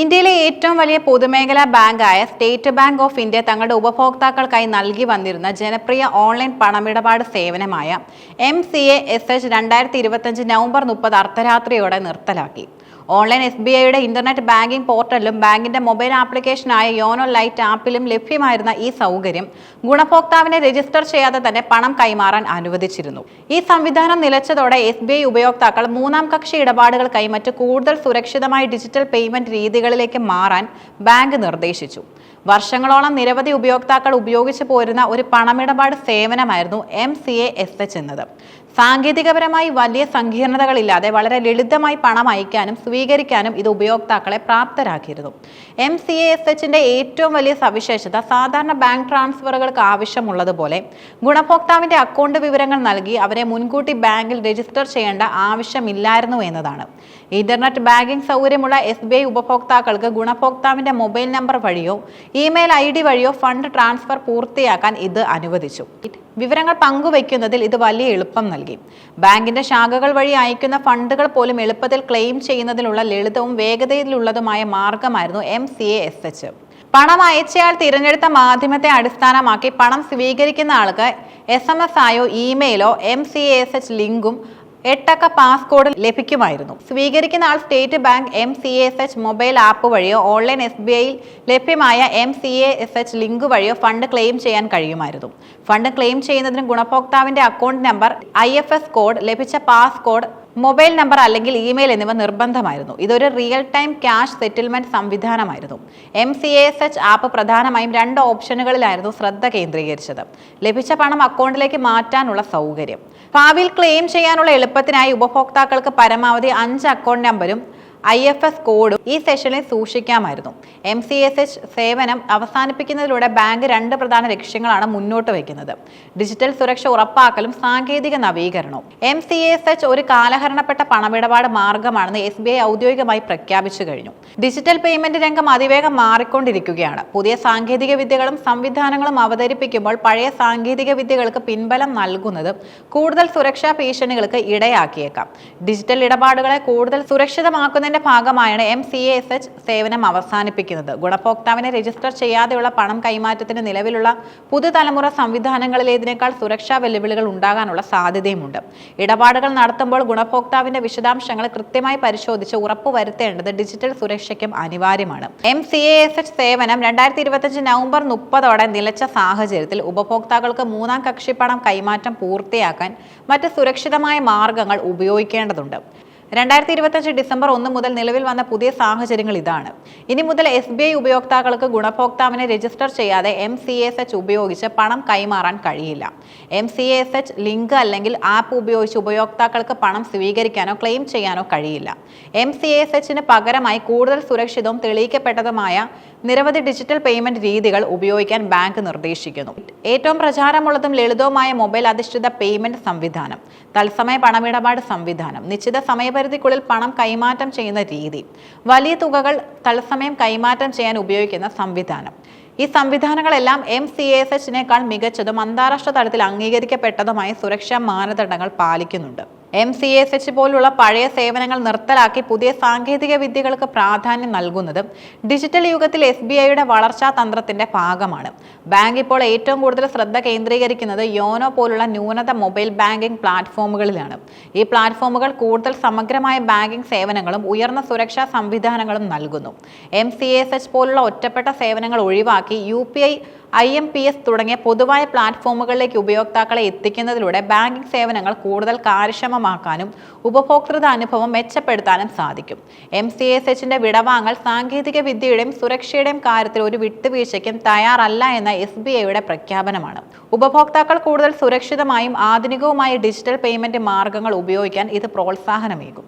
ഇന്ത്യയിലെ ഏറ്റവും വലിയ പൊതുമേഖലാ ബാങ്കായ സ്റ്റേറ്റ് ബാങ്ക് ഓഫ് ഇന്ത്യ തങ്ങളുടെ ഉപഭോക്താക്കൾക്കായി നൽകി വന്നിരുന്ന ജനപ്രിയ ഓൺലൈൻ പണമിടപാട് സേവനമായ M C A S H രണ്ടായിരത്തി ഇരുപത്തഞ്ച് നവംബർ മുപ്പത് അർദ്ധരാത്രിയോടെ നിർത്തലാക്കി. ഓൺലൈൻ എസ് ബി ഐയുടെ ഇന്റർനെറ്റ് ബാങ്കിംഗ് പോർട്ടലിലും ബാങ്കിന്റെ മൊബൈൽ ആപ്ലിക്കേഷനായ യോനോ ലൈറ്റ് ആപ്പിലും ലഭ്യമായിരുന്ന ഈ സൗകര്യം ഗുണഭോക്താവിനെ രജിസ്റ്റർ ചെയ്യാതെ തന്നെ പണം കൈമാറാൻ അനുവദിച്ചിരുന്നു. ഈ സംവിധാനം നിലച്ചതോടെ എസ് ബി ഐ ഉപയോക്താക്കൾ മൂന്നാം കക്ഷി ഇടപാടുകൾ കൈമറ്റ് കൂടുതൽ സുരക്ഷിതമായ ഡിജിറ്റൽ പേയ്മെന്റ് രീതികളിലേക്ക് മാറാൻ ബാങ്ക് നിർദ്ദേശിച്ചു. വർഷങ്ങളോളം നിരവധി ഉപയോക്താക്കൾ ഉപയോഗിച്ചു പോരുന്ന ഒരു പണമിടപാട് സേവനമായിരുന്നു M C A S H എന്നത്. സാങ്കേതികപരമായി വലിയ സങ്കീർണതകളില്ലാതെ വളരെ ലളിതമായി പണം അയക്കാനും സ്വീകരിക്കാനും ഇത് ഉപയോക്താക്കളെ പ്രാപ്തരാക്കിയിരുന്നു. എം സി എസ് എച്ചിന്റെ ഏറ്റവും വലിയ സവിശേഷത സാധാരണ ബാങ്ക് ട്രാൻസ്ഫറുകൾക്ക് ആവശ്യമുള്ളതുപോലെ ഗുണഭോക്താവിന്റെ അക്കൗണ്ട് വിവരങ്ങൾ നൽകി അവരെ മുൻകൂട്ടി ബാങ്കിൽ രജിസ്റ്റർ ചെയ്യേണ്ട ആവശ്യമില്ലായിരുന്നു എന്നതാണ്. ഇന്റർനെറ്റ് ബാങ്കിംഗ് സൗകര്യമുള്ള എസ് ബി ഐ ഉപഭോക്താക്കൾക്ക് ഗുണഭോക്താവിന്റെ മൊബൈൽ നമ്പർ വഴിയോ ഇമെയിൽ ഐ ഡി വഴിയോ ഫണ്ട് ട്രാൻസ്ഫർ പൂർത്തിയാക്കാൻ ഇത് അനുവദിച്ചു. വിവരങ്ങൾ പങ്കുവയ്ക്കുന്നതിൽ ഇത് വലിയ എളുപ്പം നൽകി. ബാങ്കിന്റെ ശാഖകൾ വഴി അയക്കുന്ന ഫണ്ടുകൾ പോലും എളുപ്പത്തിൽ ക്ലെയിം ചെയ്യുന്നതിനുള്ള ലളിതവും വേഗതയിലുള്ളതുമായ മാർഗമായിരുന്നു M C A S H. പണം അയച്ചയാൾ തിരഞ്ഞെടുത്ത മാധ്യമത്തെ അടിസ്ഥാനമാക്കി പണം സ്വീകരിക്കുന്ന ആൾക്ക് എസ് എം എസ് ആയോ ഇമെയിലോ എം സി എസ് എച്ച് ലിങ്കും എട്ടക്ക പാസ്കോഡ് ലഭിക്കുമായിരുന്നു. സ്വീകരിക്കുന്ന ആൾ state bank M C S H mobile app വഴിയോ ഓൺലൈൻ എസ് ബി ഐയിൽ ലഭ്യമായ M C A S H link വഴിയോ ഫണ്ട് ക്ലെയിം ചെയ്യാൻ കഴിയുമായിരുന്നു. ഫണ്ട് ക്ലെയിം ചെയ്യുന്നതിന് ഗുണഭോക്താവിന്റെ account number I F S code ലഭിച്ച പാസ്കോഡ് മൊബൈൽ നമ്പർ അല്ലെങ്കിൽ ഇമെയിൽ എന്നിവ നിർബന്ധമായിരുന്നു. ഇതൊരു real time cash settlement സംവിധാനമായിരുന്നു. M C S H app പ്രധാനമായും രണ്ട് ഓപ്ഷനുകളിലായിരുന്നു ശ്രദ്ധ കേന്ദ്രീകരിച്ചത്. ലഭിച്ച പണം അക്കൗണ്ടിലേക്ക് മാറ്റാനുള്ള സൗകര്യം. ഭാവിയിൽ ക്ലെയിം ചെയ്യാനുള്ള എളുപ്പത്തിനായി ഉപഭോക്താക്കൾക്ക് പരമാവധി അഞ്ച് അക്കൗണ്ട് നമ്പരും ഐ എഫ് എസ് കോഡും ഈ സെഷനിൽ സൂക്ഷിക്കാമായിരുന്നു. എം സി എസ് എച്ച് സേവനം അവസാനിപ്പിക്കുന്നതിലൂടെ ബാങ്ക് രണ്ട് പ്രധാന ലക്ഷ്യങ്ങളാണ് മുന്നോട്ട് വയ്ക്കുന്നത് ഡിജിറ്റൽ സുരക്ഷ ഉറപ്പാക്കലും സാങ്കേതിക നവീകരണവും. എം സി എസ് എച്ച് ഒരു കാലഹരണപ്പെട്ട പണമിടപാട് മാർഗമാണെന്ന് എസ് ബി ഐ ഔദ്യോഗികമായി പ്രഖ്യാപിച്ചു കഴിഞ്ഞു. ഡിജിറ്റൽ പേയ്മെന്റ് രംഗം അതിവേഗം മാറിക്കൊണ്ടിരിക്കുകയാണ്. പുതിയ സാങ്കേതിക വിദ്യകളും സംവിധാനങ്ങളും അവതരിപ്പിക്കുമ്പോൾ പഴയ സാങ്കേതിക വിദ്യകൾക്ക് പിൻബലം നൽകുന്നത് കൂടുതൽ സുരക്ഷാ ഭീഷണികൾക്ക് ഇടയാക്കിയേക്കാം. ഡിജിറ്റൽ ഇടപാടുകളെ കൂടുതൽ സുരക്ഷിതമാക്കുന്നതിന്റെ ഭാഗമായാണ് എം സി എസ് എച്ച് സേവനം അവസാനിപ്പിക്കുന്നത്. ഗുണഭോക്താവിനെ രജിസ്റ്റർ ചെയ്യാതെയുള്ള പണം കൈമാറ്റത്തിന് നിലവിലുള്ള പുതുതലമുറ സംവിധാനങ്ങളിലേതിനേക്കാൾ സുരക്ഷാ വെല്ലുവിളികൾ ഉണ്ടാകാനുള്ള സാധ്യതയുമുണ്ട്. ഇടപാടുകൾ നടത്തുമ്പോൾ ഗുണഭോക്താവിന്റെ വിശദാംശങ്ങൾ കൃത്യമായി പരിശോധിച്ച് ഉറപ്പുവരുത്തേണ്ടത് ഡിജിറ്റൽ സുരക്ഷയ്ക്കും അനിവാര്യമാണ്. എം സി എസ് എച്ച് സേവനം രണ്ടായിരത്തി ഇരുപത്തിയഞ്ച് നവംബർ മുപ്പതോടെ നിലച്ച സാഹചര്യത്തിൽ ഉപഭോക്താക്കൾക്ക് മൂന്നാം കക്ഷിപ്പണം പണം കൈമാറ്റം പൂർത്തിയാക്കാൻ മറ്റ് സുരക്ഷിതമായ മാർഗങ്ങൾ ഉപയോഗിക്കേണ്ടതുണ്ട്. രണ്ടായിരത്തി ഇരുപത്തഞ്ച് ഡിസംബർ ഒന്ന് മുതൽ നിലവിൽ വന്ന പുതിയ സാഹചര്യങ്ങൾ ഇതാണ്. ഇനി മുതൽ എസ് ബി ഐ ഉപയോക്താക്കൾക്ക് ഗുണഭോക്താവിനെ രജിസ്റ്റർ ചെയ്യാതെ എം സി എസ് എച്ച് ഉപയോഗിച്ച് പണം കൈമാറാൻ കഴിയില്ല. M C S H link അല്ലെങ്കിൽ ആപ്പ് ഉപയോഗിച്ച് ഉപയോക്താക്കൾക്ക് പണം സ്വീകരിക്കാനോ ക്ലെയിം ചെയ്യാനോ കഴിയില്ല. എം സി എസ് എച്ചിന് പകരമായി കൂടുതൽ സുരക്ഷിതവും തെളിയിക്കപ്പെട്ടതുമായ നിരവധി ഡിജിറ്റൽ പേയ്മെന്റ് രീതികൾ ഉപയോഗിക്കാൻ ബാങ്ക് നിർദ്ദേശിക്കുന്നു. ഏറ്റവും പ്രചാരമുള്ളതും ലളിതവുമായ മൊബൈൽ അധിഷ്ഠിത പേയ്മെന്റ് സംവിധാനം തത്സമയ പണമിടപാട് സംവിധാനം നിശ്ചിത സമയപരിധിക്കുള്ളിൽ പണം കൈമാറ്റം ചെയ്യുന്ന രീതി. വലിയ തുകകൾ തത്സമയം കൈമാറ്റം ചെയ്യാൻ ഉപയോഗിക്കുന്ന സംവിധാനം. ഈ സംവിധാനങ്ങളെല്ലാം എം സി എസ് എച്ചിനേക്കാൾ മികച്ചതും അന്താരാഷ്ട്ര തലത്തിൽ അംഗീകരിക്കപ്പെട്ടതുമായ സുരക്ഷാ മാനദണ്ഡങ്ങൾ പാലിക്കുന്നുണ്ട്. എം സി എസ് എച്ച് പോലുള്ള പഴയ സേവനങ്ങൾ നിർത്തലാക്കി പുതിയ സാങ്കേതിക വിദ്യകൾക്ക് പ്രാധാന്യം നൽകുന്നതും ഡിജിറ്റൽ യുഗത്തിൽ എസ് ബി ഐയുടെ വളർച്ചാ തന്ത്രത്തിന്റെ ഭാഗമാണ്. ബാങ്ക് ഇപ്പോൾ ഏറ്റവും കൂടുതൽ ശ്രദ്ധ കേന്ദ്രീകരിക്കുന്നത് യോനോ പോലുള്ള ന്യൂനത മൊബൈൽ ബാങ്കിംഗ് പ്ലാറ്റ്ഫോമുകളിലാണ്. ഈ പ്ലാറ്റ്ഫോമുകൾ കൂടുതൽ സമഗ്രമായ ബാങ്കിംഗ് സേവനങ്ങളും ഉയർന്ന സുരക്ഷാ സംവിധാനങ്ങളും നൽകുന്നു. എം സി എസ് എച്ച് പോലുള്ള ഒറ്റപ്പെട്ട സേവനങ്ങൾ ഒഴിവാക്കി U P I I M P S തുടങ്ങിയ പൊതുവായ പ്ലാറ്റ്ഫോമുകളിലേക്ക് ഉപയോക്താക്കളെ എത്തിക്കുന്നതിലൂടെ ബാങ്കിംഗ് സേവനങ്ങൾ കൂടുതൽ കാര്യക്ഷമമാക്കാനും ഉപഭോക്തൃ അനുഭവം മെച്ചപ്പെടുത്താനും സാധിക്കും. എം സി എസ് എച്ചിന്റെ വിടവാങ്ങൽ സാങ്കേതിക വിദ്യയുടെയും സുരക്ഷയുടെയും കാര്യത്തിൽ ഒരു വിട്ടുവീഴ്ചയ്ക്കും തയ്യാറല്ല എന്ന എസ് ബി ഐയുടെ പ്രഖ്യാപനമാണ്. ഉപഭോക്താക്കൾ കൂടുതൽ സുരക്ഷിതമായും ആധുനികവുമായ ഡിജിറ്റൽ പേയ്മെന്റ് മാർഗങ്ങൾ ഉപയോഗിക്കാൻ ഇത് പ്രോത്സാഹനമേകും.